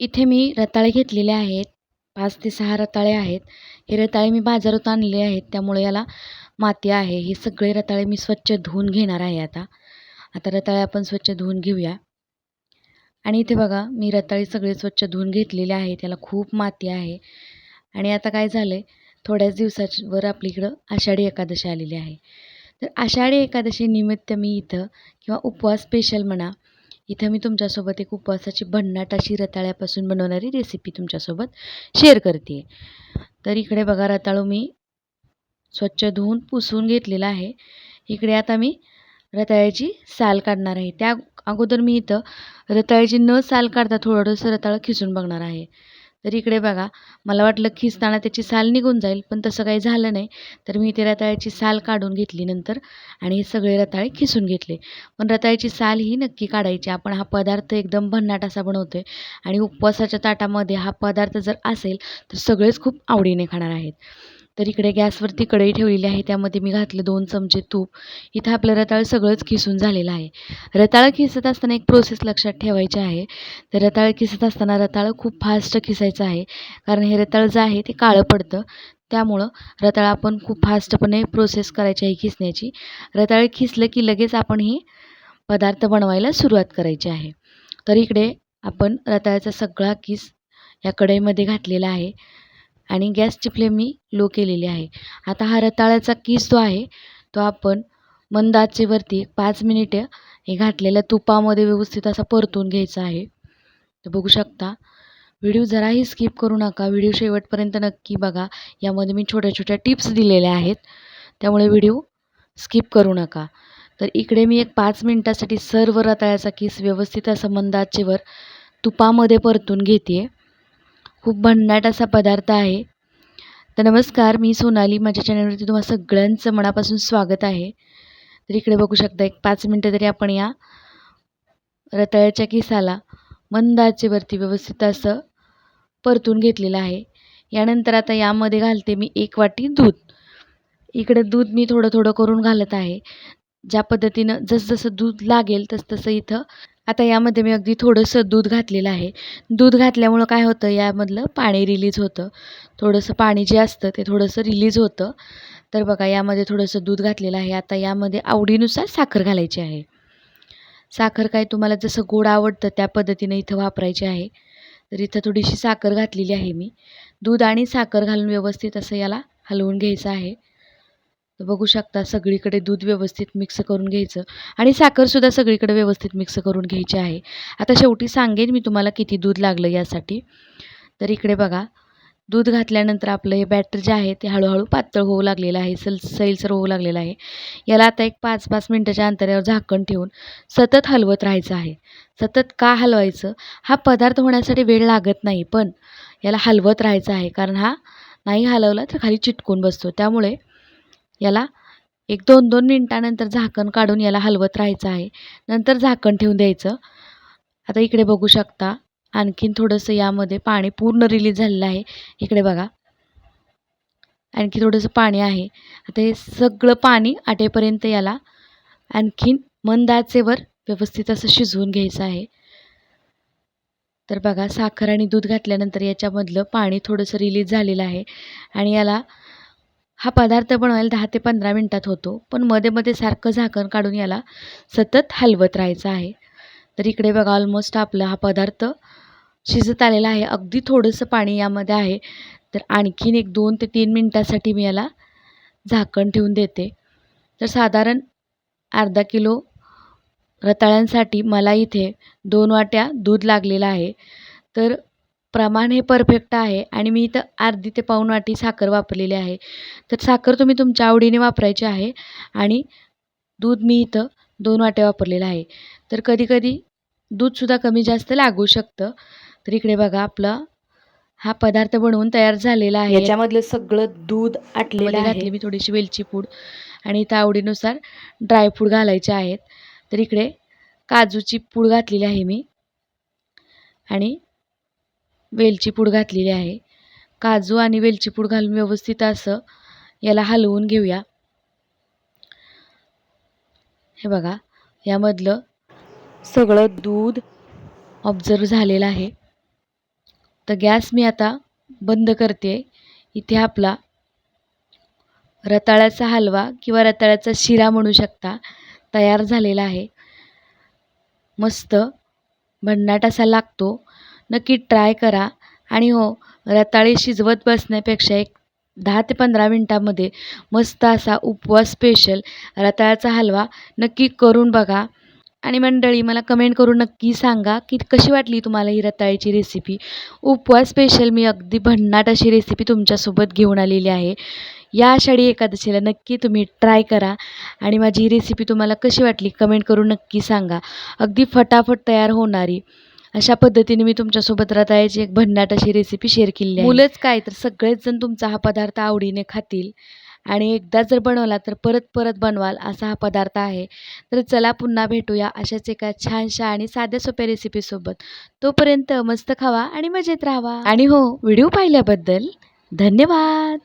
इथे मी रताळे घेतलेले आहेत. पाच ते सहा रताळे आहेत. हे रताळे मी बाजारातून आणलेले आहेत. त्यामुळे याला माती आहे. हे सगळे रताळे मी स्वच्छ धुवून घेणार आहे आता. आता रताळे आपण स्वच्छ धुवून घेऊया. आणि इथे बघा मी रताळे सगळे स्वच्छ धुवून घेतलेले आहेत. त्याला खूप माती आहे. आणि आता काय झालं आहे थोड्याच दिवसावर आपल्या इकडं आषाढी एकादशी आलेली आहे. तर आषाढी एकादशी निमित्त मी इथं किंवा उपवास स्पेशल म्हणा इथं मी तुमच्यासोबत एक उपवासाची भन्नाट अशी रताळ्यापासून बनवणारी रेसिपी तुमच्यासोबत शेअर करते तर इकडे बघा रताळू मी स्वच्छ धुवून पुसून घेतलेला आहे. इकडे आता मी रताळ्याची साल काढणार आहे. त्या अगोदर मी इथं रताळ्याची न साल काढता थोडंसं रताळं खिसून बघणार आहे. तर इकडे बघा. मला वाटलं खिसताना त्याची साल निघून जाईल पण तसं काही झालं नाही. तर मी ते रताळ्याची साल काढून घेतली नंतर आणि हे सगळे रताळे खिसून घेतले. पण रताळ्याची साल ही नक्की काढायची. आपण हा पदार्थ एकदम भन्नाट असा बनवतो आहे आणि उपवासाच्या ताटामध्ये हा पदार्थ जर असेल तर सगळेच खूप आवडीने खाणार आहेत. तर इकडे गॅसवरती कढई ठेवलेली आहे. त्यामध्ये मी घातलं दोन चमचे तूप. इथं आपलं रताळ सगळंच किसून झालेलं आहे. रताळ किसत असताना एक प्रोसेस लक्षात ठेवायची आहे. तर रताळ किसत असताना रताळ खूप फास्ट किसायचं आहे. कारण हे रताळ जे आहे ते काळं पडतं. त्यामुळं रताळ आपण खूप फास्टपणे प्रोसेस करायची आहे किसण्याची. रताळ किसलं की लगेच आपण हे पदार्थ बनवायला सुरुवात करायची आहे. तर इकडे आपण रताळ्याचा सगळा किस या कढईमध्ये घातलेला आहे. आणि गॅसची फ्लेम मी लो केलेली आहे. आता हा रताळ्याचा किस जो आहे तो आपण मंद आचेवरती पाच मिनिटं हे घातलेल्या तुपामध्ये व्यवस्थित असा परतून घ्यायचा आहे. तर बघू शकता व्हिडिओ जराही स्किप करू नका. व्हिडिओ शेवटपर्यंत नक्की बघा. यामध्ये मी छोट्या छोट्या टिप्स दिलेल्या आहेत. त्यामुळे व्हिडिओ स्किप करू नका. तर इकडे मी एक पाच मिनटासाठी सर्व रताळ्याचा किस व्यवस्थित असं मंद आचेवर तुपामध्ये परतून घेते आहे खूप भन्नाट असा पदार्थ आहे. तर नमस्कार मी सोनाली. माझ्या चॅनलवरती तुम्हा सगळ्यांचं मनापासून स्वागत आहे. तर इकडे बघू शकता एक पाच मिनटं तरी आपण या रताळ्याच्या किसाला मंद आचेवरती व्यवस्थित असं परतून घेतलेलं आहे. यानंतर आता यामध्ये घालते मी एक वाटी दूध. इकडे दूध मी थोडं थोडं करून घालत आहे. ज्या पद्धतीनं जसजसं दूध लागेल तसतसं इथं आता यामध्ये मी अगदी थोडंसं दूध घातलेलं आहे. दूध घातल्यामुळं काय होतं? यामधलं पाणी रिलीज होतं. थोडंसं पाणी जे असतं ते थोडंसं रिलीज होतं. तर बघा यामध्ये थोडंसं दूध घातलेलं आहे. आता यामध्ये आवडीनुसार साखर घालायची आहे. साखर काय तुम्हाला जसं गोड आवडतं त्या पद्धतीने इथं वापरायची आहे. तर इथं थोडीशी साखर घातलेली आहे मी. दूध आणि साखर घालून व्यवस्थित असं याला हलवून घ्यायचं आहे. तर बघू शकता सगळीकडे दूध व्यवस्थित मिक्स करून घ्यायचं. आणि साखरसुद्धा सगळीकडे व्यवस्थित मिक्स करून घ्यायची आहे. आता शेवटी सांगेन मी तुम्हाला किती दूध लागलं यासाठी. तर इकडे बघा दूध घातल्यानंतर आपलं हे बॅटर जे आहे ते हळूहळू पातळ होऊ लागलेलं आहे सल सैलसर होऊ लागलेलं आहे. याला आता एक पाच पाच मिनटाच्या अंतरावर झाकण ठेवून सतत हलवत राहायचं आहे. सतत का हलवायचं? हा पदार्थ होण्यासाठी वेळ लागत नाही पण याला हलवत राहायचं आहे. कारण हा नाही हलवला तर खाली चिटकून बसतो. त्यामुळे याला एक दोन दोन मिनटानंतर झाकण काढून याला हलवत राहायचं आहे. नंतर झाकण ठेवून द्यायचं. आता इकडे बघू शकता आणखीन थोडंसं यामध्ये पाणी पूर्ण रिलीज झालेलं आहे. इकडे बघा. आणखी थोडंसं पाणी आहे. आता हे सगळं पाणी आटेपर्यंत याला आणखीन मंद आचेवर व्यवस्थित असं शिजवून घ्यायचं आहे. तर बघा साखर आणि दूध घातल्यानंतर याच्यामधलं पाणी थोडंसं रिलीज झालेलं आहे. आणि याला हा पदार्थ बनवायला दहा ते पंधरा मिनटात होतो. पण मध्ये मध्ये सारखं झाकण काढून याला सतत हलवत राहायचं आहे. तर इकडे बघा ऑलमोस्ट आपला हा पदार्थ शिजत आलेला आहे. अगदी थोडंसं पाणी यामध्ये आहे. तर आणखीन एक दोन ते तीन मिनटासाठी मी याला झाकण ठेवून देते. तर साधारण अर्धा किलो रताळ्यांसाठी मला इथे दोन वाट्या दूध लागलेलं आहे. तर प्रमाण हे परफेक्ट आहे आणि मी इथं अर्धी ते पाऊण वाटी साखर वापरलेली आहे. तर साखर तुम्ही तुमच्या आवडीने वापरायची आहे आणि दूध मी इथं दोन वाट्या वापरलेलं आहे. तर कधीकधी दूधसुद्धा कमी जास्त लागू शकतं. तर इकडे बघा आपला हा पदार्थ बनवून तयार झालेला आहे. याच्यामधलं सगळं दूध आटलेलं घातली मी थोडीशी वेलची पूड आणि इथं आवडीनुसार ड्रायफ्रूट घालायचे आहेत. तर इकडे काजूची पूड घातलेली आहे मी. आणि वेलची पूड घातलेली आहे. काजू आणि वेलची पूड घालून व्यवस्थित असं याला हलवून घेऊया. हे बघा यामधलं सगळं दूध ऑब्झर्व झालेलं आहे. तर गॅस मी आता बंद करते. इथे आपला रताळ्याचा हलवा किंवा रताळ्याचा शिरा म्हणू शकता तयार झालेला आहे. मस्त भन्नाट असा लागतो. नक्की ट्राय करा. आणि हो रताळे शिजवत बसण्यापेक्षा एक दहा ते पंधरा मिनटामध्ये मस्त असा उपवास स्पेशल रताळ्याचा हलवा नक्की करून बघा. आणि मंडळी मला कमेंट करून नक्की सांगा की कशी वाटली तुम्हाला ही रताळीची रेसिपी उपवास स्पेशल मी अगदी भन्नाट अशी रेसिपी तुमच्यासोबत घेऊन आलेली आहे. या आषाढी एकादशीला नक्की तुम्ही ट्राय करा. आणि माझी ही रेसिपी तुम्हाला कशी वाटली कमेंट करून नक्की सांगा. अगदी फटाफट तयार होणारी. अशा पद्धतीने मी तुमच्यासोबत रताळ्याची एक भन्नाट अशी रेसिपी शेअर केलेली आहे. मुलंच काय तर सगळेच जण तुमचा हा पदार्थ आवडीने खातील आणि एकदा जर बनवला तर परत परत बनवाल असा हा पदार्थ आहे. तर चला पुन्हा भेटूया अशाच एका छानशा आणि साध्या सोप्या रेसिपीसोबत तोपर्यंत मस्त खावा आणि मजेत राहावा. आणि हो व्हिडिओ पाहिल्याबद्दल धन्यवाद.